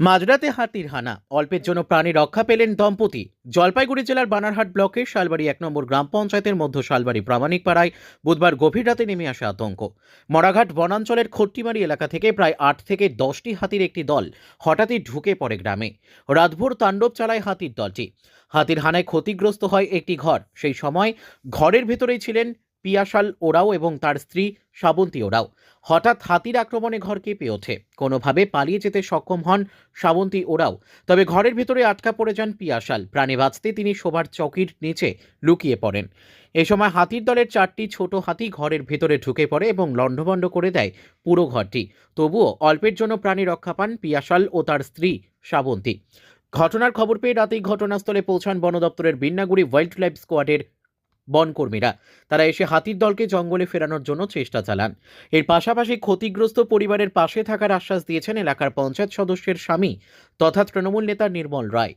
মাঝরাতে হাতির হানা। অল্পের জন্য প্রাণী রক্ষা পেলেন দম্পতি। জলপাইগুড়ি জেলার বানারহাট ব্লকের শালবাড়ি এক নম্বর গ্রাম পঞ্চায়েতের মধ্য শালবাড়ি প্রামাণিক পাড়ায় বুধবার গভীর রাতে নেমে আসে আতঙ্ক। মরাঘাট বনাঞ্চলের খট্টিমারি এলাকা থেকে প্রায় আট থেকে দশটি হাতির একটি দল হঠাৎই ঢুকে পড়ে গ্রামে। রাতভোর তাণ্ডব চালায় হাতির দলটি। হাতির হানায় ক্ষতিগ্রস্ত হয় একটি ঘর। সেই সময় ঘরের ভেতরেই ছিলেন পিয়াশাল ওরাও এবং তার স্ত্রী শ্রাবন্তী ওরাও। হঠাৎ হাতির আক্রমণে ঘর কেঁপে ওঠে। কোনোভাবে পালিয়ে যেতে সক্ষম হন শ্রাবন্তী ওরাও। তবে ঘরের ভেতরে আটকা পড়ে যান পিয়াশাল। প্রাণে বাঁচতে তিনি শোভার চকির নিচে লুকিয়ে পড়েন। এ সময় হাতির দলের চারটি ছোট হাতি ঘরের ভেতরে ঢুকে পড়ে এবং লণ্ডভণ্ড করে দেয় পুরো ঘরটি। তবুও অল্পের জন্য প্রাণী রক্ষা পান পিয়াশাল ও তার স্ত্রী শ্রাবন্তী ঘটনার খবর পেয়ে রাতেই ঘটনাস্থলে পৌঁছান বন দপ্তরের বিন্নাগুড়ি ওয়াইল্ড লাইফ স্কোয়াডের বনকর্মীরা। তারা এসে হাতির দলকে জঙ্গলে ফেরানোর জন্য চেষ্টা চালান। এর পাশাপাশি ক্ষতিগ্রস্ত পরিবারের পাশে থাকার আশ্বাস দিয়েছেন এলাকার পঞ্চায়েত সদস্যের স্বামী, তথা তৃণমূল নেতা নির্মল রায়।